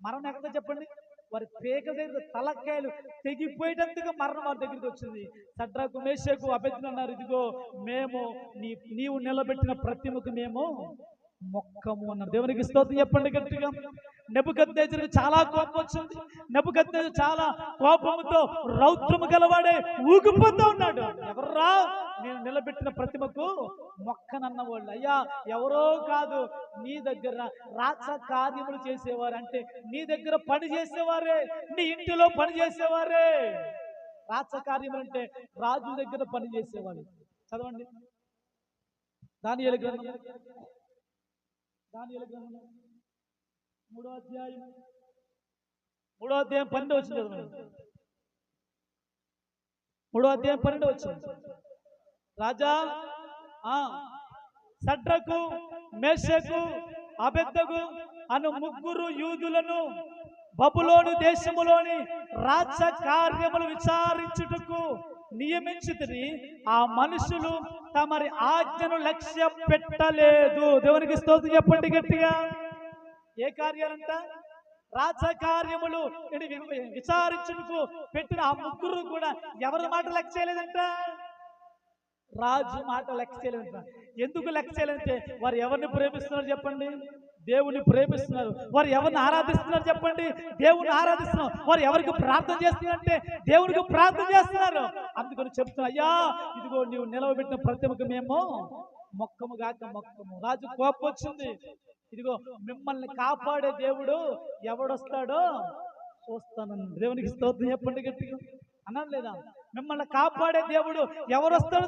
మరణం ఎక్కడ చెప్పండి. వారి పేక దగ్గర తలకాయలు తెగిపోయేటందుకు మరణం వారి దగ్గరికి వచ్చింది. సడ్రకు మేషకు అభ్యర్థులు అన్నారు. ఇదిగో మేము నీ నీవు నిలబెట్టిన ప్రతిమకు మేము మొక్కము అన్నారు దేవునికి స్తోత్రం చెప్పండి గట్టిగా. నెబుకద్దేజరికి చాలా కోపం వచ్చింది. నెబుకద్దేజు చాలా కోపంతో రౌద్రము గలవాడే ఊగిపోతూ ఉన్నాడు. ఎవర్రా? నేను నిలబెట్టిన ప్రతిమకు మొక్కనన్నవాళ్ళు. అయ్యా ఎవరో కాదు నీ దగ్గర రాక్ష కార్యములు చేసేవారు అంటే నీ దగ్గర పని చేసేవారే నీ ఇంటిలో పని చేసేవారే. రాక్ష కార్యములు అంటే రాజు దగ్గర పని చేసేవారు చదవండి. దాని గ్రంథం దాని గ్రంథం మూడో అధ్యాయం. మూడో అధ్యాయం పన్నెండు వచ్చింది కదా మూడో అధ్యాయం పన్నెండు వచ్చింది రాజా ఆ సడ్రకు మేషకు అబెద్దకు అను ముగ్గురు యూదులను బబులోను దేశములోని రాజ కార్యములు విచారించుటకు నియమించితిని. ఆ మనుషులు తమరి ఆజ్ఞను లక్ష్య పెట్టలేదు. దేవునికి స్తోత్రం చెప్పండి గట్టిగా. ఏ కార్యాలంట? రాజకార్యములు. విచారించుకు వి- విచారించుటకు పెట్టిన ఆ ముగ్గురు కూడా ఎవరి మాట లెక్క చేయలేదంట? రాజు మాట లెక్క చేయలేదంట. ఎందుకు లెక్క చేయలేదంటే వారు ఎవరిని ప్రేమిస్తున్నారు చెప్పండి? దేవుని ప్రేమిస్తున్నారు. వారు ఎవరిని ఆరాధిస్తున్నారు చెప్పండి? దేవుని ఆరాధిస్తున్నారు వారు ఎవరికి ప్రార్థన చేస్తున్నారంటే దేవునికి ప్రార్థన చేస్తున్నారు. చెప్తున్నా అయ్యా ఇదిగో నీవు నిలవబెట్టిన ప్రతిమకు మేము మొక్కము గాక మొక్కము. రాజు కోపం వచ్చింది. ఇదిగో మిమ్మల్ని కాపాడే దేవుడు ఎవడొస్తాడో చూస్తానని దేవునికి స్తోత్రం చెప్పండి గట్టిగా. అన్నాను లేదా? మిమ్మల్ని కాపాడే దేవుడు ఎవరు వస్తాడు